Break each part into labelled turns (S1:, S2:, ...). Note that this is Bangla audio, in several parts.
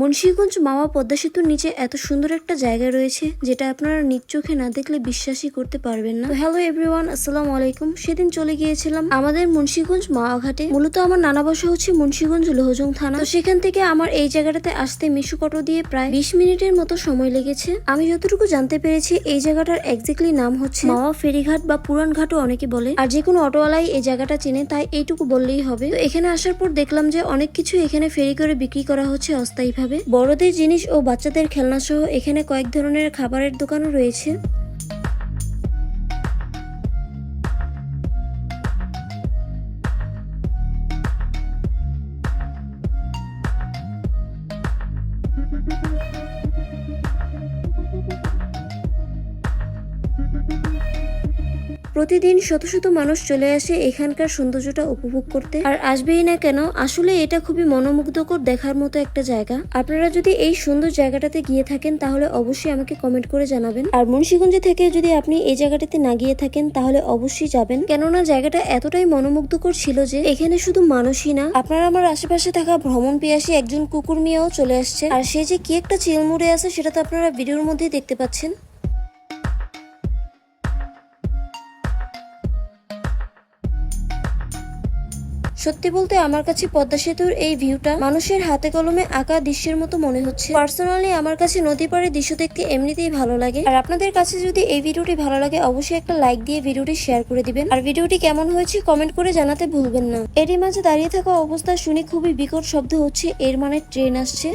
S1: মুন্সিগঞ্জ মাওয়া পদ্মা সেতুর নিচে এত সুন্দর একটা জায়গা রয়েছে, যেটা আপনারা নিজ চোখে না দেখলে বিশ্বাসই করতে পারবেন না। হ্যালো এভরিওয়ান আসসালামু আলাইকুম। সেদিন চলে গিয়েছিলাম আমাদের মুন্সিগঞ্জ মাওয়া ঘাটে মূলত আমার নানা বাসা হচ্ছে মুন্সিগঞ্জ লোহজং থানা। সেখান থেকে আমার এই জায়গাটাতে আসতে মিশু কটো দিয়ে প্রায় বিশ মিনিটের মতো সময় লেগেছে। আমি যতটুকু জানতে পেরেছি, এই জায়গাটার এক্স্যাক্টলি নাম হচ্ছে মাওয়া ফেরিঘাট বা পুরান ঘাটও অনেকে বলে। আর যে কোনো অটোওয়ালাই এই জায়গাটা চেনে, তাই এইটুকু বললেই হবে। তো এখানে আসার পর দেখলাম যে অনেক কিছু এখানে ফেরি করে বিক্রি করা হচ্ছে অস্থায়ীভাবে। বড়দের জিনিস ও বাচ্চাদের খেলনা সহ এখানে কয়েক ধরনের খাবারের দোকানও রয়েছে। প্রতিদিন শত শত মানুষ চলে আসে এখানকার সৌন্দর্যটা উপভোগ করতে। আর আসবেই না কেন, আসলে এটা খুবই মনোমুগ্ধকর দেখার মতো একটা জায়গা। আপনারা যদি এই সুন্দর জায়গাটাতে গিয়ে থাকেন, তাহলে অবশ্যই আমাকে কমেন্ট করে জানাবেন। আর মুন্সিগঞ্জ থেকে যদি আপনি এই জায়গাটাতে না গিয়ে থাকেন, তাহলে অবশ্যই যাবেন। কেননা জায়গাটা এতটাই মনোমুগ্ধকর ছিল যে, এখানে শুধু মানুষই না, আপনারা আমার আশেপাশে থাকা ভ্রমণ পিয়াসী একজন কুকুর মিয়াও চলে আসছে। আর সে যে কি একটা চিলমুড়ে আছে, সেটা তো আপনারা ভিডিওর মধ্যেই দেখতে পাচ্ছেন। সত্যি বলতে আমার কাছে পদ্মা সেতুর এই ভিউটা মানুষের হাতে কলমে আঁকা দৃশ্যের মতো মনে হচ্ছে। পার্সোনালি আমার কাছে নদী পাড়ের দৃশ্য দেখতে এমনিতেই ভালো লাগে। আর আপনাদের কাছে যদি এই ভিডিওটি ভালো লাগে, অবশ্যই একটা লাইক দিয়ে ভিডিওটি শেয়ার করে দিবেন। আর ভিডিওটি কেমন হয়েছে কমেন্ট করে জানাতে ভুলবেন না। এরই মাঝে দাঁড়িয়ে থাকা অবস্থা শুনে খুবই বিকট শব্দ হচ্ছে, এর মানে ট্রেন আসছে।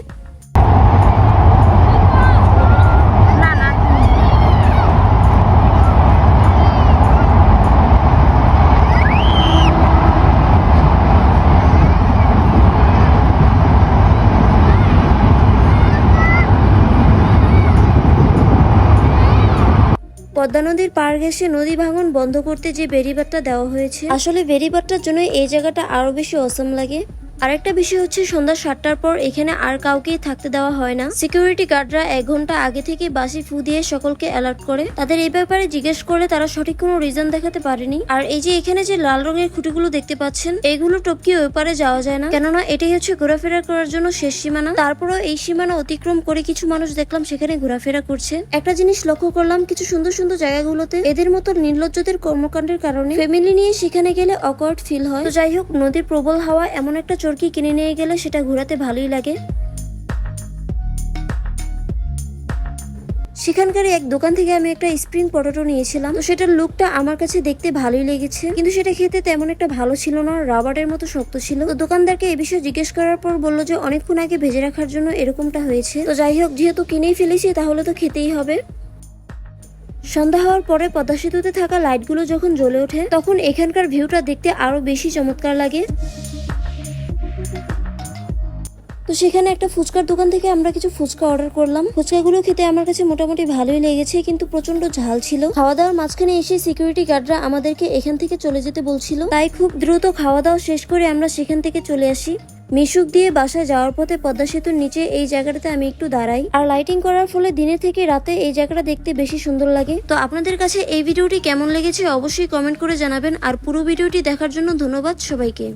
S1: পদ্মা নদীর পার ঘেসে নদী ভাঙন বন্ধ করতে যে বেরিবাটটা দেওয়া হয়েছে, আসলে বেরিবাটটার জন্য এই জায়গাটা আরও বেশি অসম লাগে। আরেকটা বিষয় হচ্ছে সন্ধ্যা সাতটার পর এখানে আর কাউকেই থাকতে দেওয়া হয় না। সিকিউরিটি গার্ডরা এক ঘণ্টা আগে থেকে বাসি ফু দিয়ে সকলকে অ্যালার্ট করে। তাদের এই ব্যাপারে জিজ্ঞেস করে তারা সঠিক কোনো রিজন দেখাতে পারেনি। আর এই যে এখানে যে লাল রঙের খুঁটিগুলো দেখতে পাচ্ছেন এইগুলো টপকি ওই পারে যাওয়া যায় না। কেননা এটাই হচ্ছে ঘোরাফেরা করার জন্য শেষ সীমানা। তারপরও এই সীমানা অতিক্রম করে কিছু মানুষ দেখলাম সেখানে ঘোরাফেরা করছে। একটা জিনিস লক্ষ্য করলাম, কিছু সুন্দর সুন্দর জায়গাগুলোতে এদের মতো নির্লজ্জদের কর্মকাণ্ডের কারণে ফ্যামিলি নিয়ে সেখানে গেলে অকওয়ার্ড ফিল হয়। তো যাই হোক, নদীর প্রবল হাওয়া এমন একটা চরকি কিনে নিয়ে গেলে সেটা ঘোরাতে ভালোই লাগে? সেখানকার এক দোকান থেকে আমি একটা স্প্রিং পটেটো নিয়েছিলাম। তো সেটার লুকটা আমার কাছে দেখতে ভালোই লেগেছে। কিন্তু সেটা খেতে তেমন একটা ভালো ছিল না, রাবারের মতো শক্ত ছিল। তো দোকানদারকে এই বিষয়ে জিজ্ঞেস করার পর বলল যে, অনেকক্ষণ আগে ভেজে রাখার জন্য এরকমটা হয়েছে। তো যাই হোক, যেহেতু কিনেই ফেলেছি, তাহলে তো খেতেই হবে। সন্ধ্যা হওয়ার পরে পদ্মা সেতুতে থাকা লাইটগুলো যখন জ্বলে ওঠে, তখন এখানকার ভিউটা দেখতে আরও বেশি চমৎকার লাগে। তো সেখানে একটা ফুচকার দোকান থেকে আমরা কিছু ফুচকা অর্ডার করলাম। ফুচকাগুলো খেতে আমার কাছে মোটামুটি ভালোই লেগেছে, কিন্তু প্রচণ্ড ঝাল ছিল। খাওয়া দাওয়ার মাঝখানে এসে সিকিউরিটি গার্ডরা আমাদেরকে এখান থেকে চলে যেতে বলছিল। তাই খুব দ্রুত খাওয়া দাওয়া শেষ করে আমরা সেখান থেকে চলে আসি। মিশুক দিয়ে বাসায় যাওয়ার পথে পদ্মা সেতুর নিচে এই জায়গাটাতে আমি একটু দাঁড়াই। আর লাইটিং করার ফলে দিনের থেকে রাতে এই জায়গাটা দেখতে বেশি সুন্দর লাগে। তো আপনাদের কাছে এই ভিডিওটি কেমন লেগেছে অবশ্যই কমেন্ট করে জানাবেন। আর পুরো ভিডিওটি দেখার জন্য ধন্যবাদ সবাইকে।